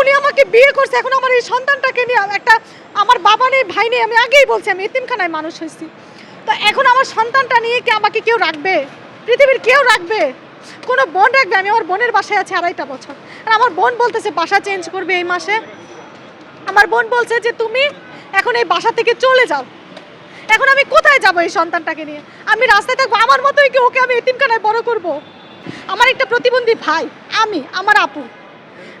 উনি আমাকে বিয়ে করছে, এখন আমার এই সন্তানটাকে নিয়ে একটা, আমার বাবা নেই, ভাই নেই, আমি আগেই বলছি, আমি এতিমখানায় মানুষ হয়েছি। তো এখন আমার সন্তানটা নিয়ে কি আমাকে কেউ রাখবে? পৃথিবীর কেউ রাখবে? কোনো বোন রাখবে? আমি আমার বোনের বাসায় আছি আড়াইটা বছর। আর আমার বোন বলতেছে, বাসা চেঞ্জ করবে এই মাসে। আমার বোন বলছে যে, তুমি এখন এই বাসা থেকে চলে যাও। এখন আমি কোথায় যাব এই সন্তানটাকে নিয়ে? আমি রাস্তায় থাকব, আমার মতোই কি ওকে আমি এতিমখানায় বড় করব? আমার একটা প্রতিবন্ধী ভাই, আমি, আমার আপু।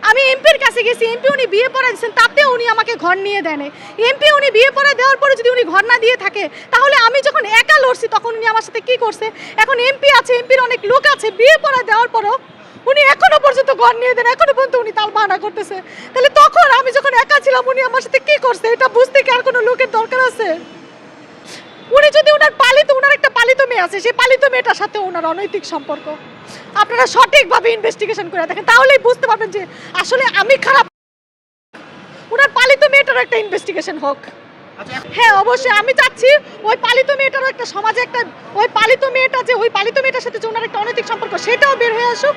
আমি এমপির কাছে গেছি, এমপি উনি বিয়ে পড়া দিচ্ছেন তাতেও উনি আমাকে ঘর নিয়ে দেন। এমপি উনি বিয়ে পড়া দেওয়ার পরে যদি উনি ঘর না দিয়ে থাকে, তাহলে আমি যখন একা লড়ছি, তখন উনি আমার সাথে কি করছে? এখন এমপি আছে, এমপির অনেক লোক আছে, বিয়ে পড়া দেওয়ার পরও উনি এখনও পর্যন্ত ঘর নিয়ে দেন, এখনও পর্যন্ত উনি তাল বাহানা করতেছে। তাহলে তখন আমি যখন একা ছিলাম, উনি আমার সাথে কি করছে? এটা বুঝতে কি আর কোনো লোকের দরকার আছে? উনি যদি ওনার পালিত ওনার একটা পালিত মেয়ে আছে সেই পালিত মেয়েটার সাথে ওনার অনৈতিক সম্পর্ক। আপনারা সঠিকভাবে ইনভেস্টিগেশন করে দেখেন তাহলেই বুঝতে পারবেন যে আসলে আমি খারাপ। ওনার পালিত মেয়েটারও একটা ইনভেস্টিগেশন হোক। হ্যাঁ অবশ্যই আমি চাচ্ছি ওই পালিত মেয়েটারও একটা সমাজে একটা ওই পালিত মেয়েটা যে ওই পালিত মেয়েটার সাথে যে ওনার একটা অনৈতিক সম্পর্ক সেটাও বের হয়ে আসুক।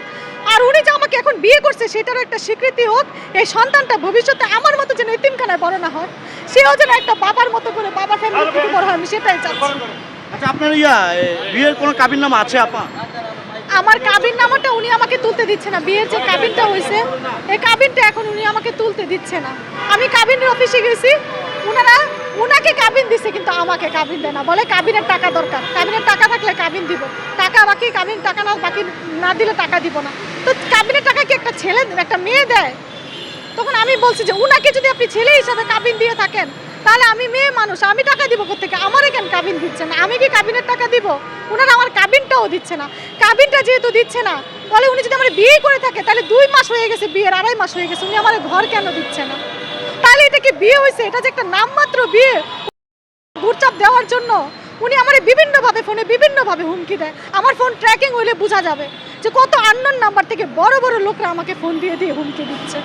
আর উনি যে আমাকে এখন বিয়ে করছে সেটারও একটা স্বীকৃতি হোক এই সন্তানটা ভবিষ্যতে আমার মতো যেন এতিমখানায় বড় না হয় সেও যেন একটা বাবার মতো করে বাবার ফ্যামিলি থেকে বড় হয় আমি সেটাই চাচ্ছি। আচ্ছা আপনার ইয়া বিয়ের কোনো কাবিন নাম আছে আপা? আমার কাবিন নামটা উনি আমাকে তুলতে দিচ্ছে না বিয়ের যে কাবিনটা হয়েছে এই কাবিনটা এখন উনি আমাকে তুলতে দিচ্ছে না। আমি কাবিনের অফিসে গেছি উনারা উনাকে কাবিন দিছে, কিন্তু আমাকে কাবিন দেয় না। বলে কাবিনের টাকা দরকার। কাবিনের টাকা থাকলে কাবিন দিব। টাকা বাকি কাবিন টাকা না বাকি না দিলে টাকা দিব না। তো কাবিনের টাকা কি একটা ছেলে একটা মেয়ে দেয়? তখন আমি বলছি যে, উনাকে যদি আপনি ছেলে হিসাবে কাবিন দিয়ে থাকেন, তাহলে আমি মেয়ে মানুষ, আমি টাকা দিব কোথেকে আমার কেন কাবিন দিচ্ছে না? আমি কি কাবিনের টাকা দিব? ওনারা আমার কাবিনটাও দিচ্ছে না। কাবিনটা যেহেতু দিচ্ছে না, বলে উনি যদি আমার বিয়ে করে থাকে, তাহলে দুই মাস হয়ে গেছে, বিয়ের আড়াই মাস হয়ে গেছে, উনি আমার ঘর কেন দিচ্ছে না? তাহলে এটা কি বিয়ে হয়েছে? এটা যে একটা নামমাত্র বিয়ে। ঘুরচাপ দেওয়ার জন্য উনি আমার বিভিন্নভাবে ফোনে বিভিন্নভাবে হুমকি দেয়। আমার ফোন ট্র্যাকিং হইলে বোঝা যাবে যে কত আননোন নাম্বার থেকে বড় বড় লোকরা আমাকে ফোন দিয়ে দিয়ে হুমকি দিচ্ছে।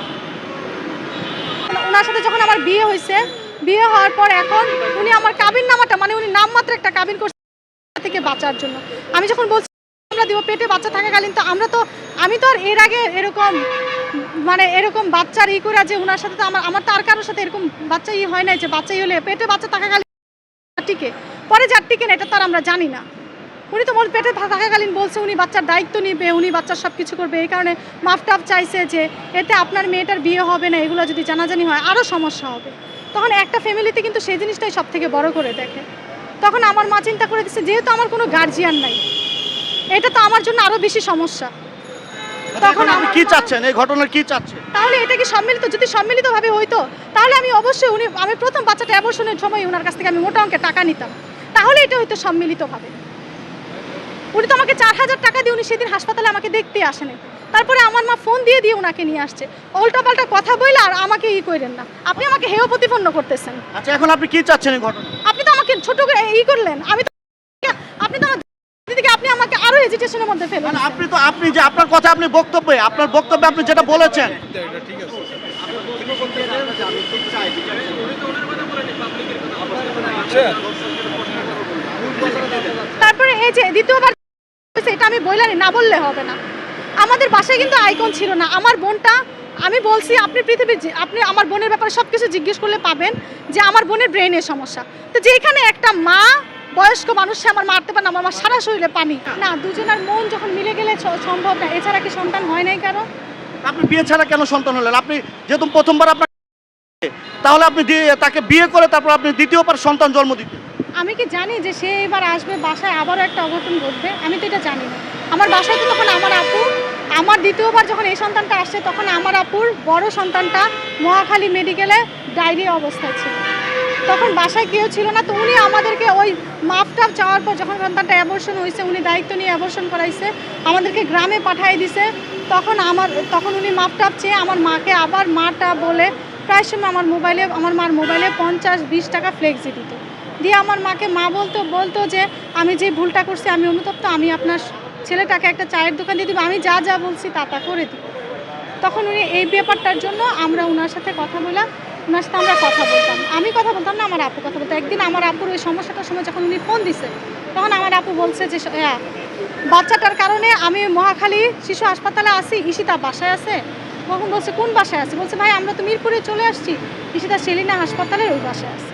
ওনার সাথে যখন আমার বিয়ে হয়েছে, বিয়ে হওয়ার পর এখন উনি আমার কাবিন নামাটা মানে উনি নামমাত্র একটা কাবিন করছে থেকে বাঁচার জন্য। আমি যখন বলছি আমরা দিব, পেটে বাচ্চা থাকাকালীন তো আমরা তো আমি তো আর এর আগে এরকম মানে এরকম বাচ্চার ই করে যে ওনার সাথে তো আমার আমার তো আর কারোর সাথে এরকম বাচ্চা ই হয় নাই যে বাচ্চা হলে পেটে বাচ্চা থাকাকালীন টিকে পরে যার টিকে না, এটা তো আর আমরা জানি না। উনি তো পেটে থাকাকালীন বলছে, উনি বাচ্চার দায়িত্ব নিবে, উনি বাচ্চার সব কিছু করবে। এই কারণে মাফ টাফ চাইছে যে এতে আপনার মেয়েটার বিয়ে হবে না, এগুলো যদি জানাজানি হয় আরও সমস্যা হবে। তখন একটা ফ্যামিলিতে কিন্তু সেই জিনিসটাই সব থেকে বড় করে দেখে। তখন আমার মা চিন্তা করে দিচ্ছে যেহেতু আমার কোনো গার্জিয়ান নাই, এটা তো আমার জন্য আরও বেশি সমস্যা। এখন আপনি কি চাচ্ছেন? এই ঘটনার কি চাচ্ছেন? তাহলে এটা কি সম্মিলিত? যদি সম্মিলিতভাবে হইতো তাহলে আমি অবশ্যই উনি আমি প্রথম বাচ্চাটা অ্যাবর্শনের সময় ওনার কাছ থেকে আমি মোটা অঙ্কের টাকা নিতাম। তাহলে এটা হয়তো সম্মিলিতভাবে। উনি তো আমাকে চার হাজার টাকা দিয়ে উনি সেদিন হাসপাতালে আমাকে দেখতে আসেনি। তারপরে আমার মা ফোন দিয়ে দিয়ে ওনাকে নিয়ে আসছে। উল্টাপাল্টা কথা বললে আর আমাকে ই করেন না। আপনি আমাকে হেয় প্রতিপন্ন করতেছেন। আচ্ছা এখন আপনি কি চাচ্ছেন এই ঘটনা আপনি তো আমাকে ছোট করে ই করলেন। আমি তো আপনি তো আমার আরও এজিটেশনের মধ্যে ফেলেন। মানে আপনি তো আপনি যে আপনার কথা আপনি বক্তব্যে আপনার বক্তব্যে আপনি যেটা বলেছেন। তারপরে এই যে দ্বিতীয়বার এটা আমি বললাম না বললে হবে না। আমাদের বাসায় কিন্তু আইকন ছিল না। আমার বোনটা আমি বলছি আপনি পৃথিবীর আপনি আমার বোনের ব্যাপারে সব কিছু জিজ্ঞেস করলে পাবেন যে আমার বোনের ব্রেনের সমস্যা। তো যেখানে একটা মা বয়স্ক মানুষ আমার মারতে পারে না আমার সারা শরীরে পানি। না দুজনের মন যখন মিলে গেলে সম্ভব না। এছাড়া কি সন্তান হয় নাই কারও? আপনি বিয়ে ছাড়া কেন সন্তান হলেন? আপনি যেহেতু প্রথমবার আপনার তাহলে আপনি তাকে বিয়ে করে তারপর আপনি দ্বিতীয়বার সন্তান জন্ম দিতেন। আমি কি জানি যে সে এবার আসবে বাসায় আবারও একটা অঘটন ঘটবে? আমি তো এটা জানি না। আমার বাসায় তো তখন আমার আপু। আমার দ্বিতীয়বার যখন এই সন্তানটা আসছে তখন আমার আপুর বড় সন্তানটা মহাখালী মেডিকেলে ডায়রিয়া অবস্থায় ছিল। তখন বাসায় কেউ ছিল না, তো উনি আমাদেরকে ওই মাপটাপ চাওয়ার পর যখন সন্তানটা অ্যাবর্শন হয়েছে, উনি দায়িত্ব নিয়ে অ্যাবর্শন করাইছে, আমাদেরকে গ্রামে পাঠিয়ে দিছে। তখন আমার, তখন উনি মাপটাপ চেয়ে আমার মাকে আবার মাটা বলে, প্রায় সময় আমার মোবাইলে, আমার মার মোবাইলে পঞ্চাশ, বিশ টাকা ফ্লেক্সি দিত। দিয়ে আমার মাকে মা বলতো বলতো যে, আমি যে ভুলটা করছি, আমি অনুতপ্ত, আমি আপনার ছেলেটাকে একটা চায়ের দোকান দিয়ে দিব, আমি যা যা বলছি, তা তা করে দিব তখন উনি এই ব্যাপারটার জন্য আমরা ওনার সাথে কথা বললাম। ওনার সাথে আমরা কথা বলতাম। আমি কথা বলতাম না, আমার আপু কথা বলতো। একদিন আমার আপুর ওই সমস্যাটার সময় যখন উনি ফোন দিছে, তখন আমার আপু বলছে যে হ্যাঁ বাচ্চাটার কারণে আমি মহাখালী শিশু হাসপাতালে আসি ঈশিতা বাসায় আছে। তখন বলছে, কোন বাসায় আছে? বলছে, ভাই, আমরা তো মিরপুরে চলে আসছি, ঈশিতা সেলিনা হাসপাতালের ওই বাসায় আছে।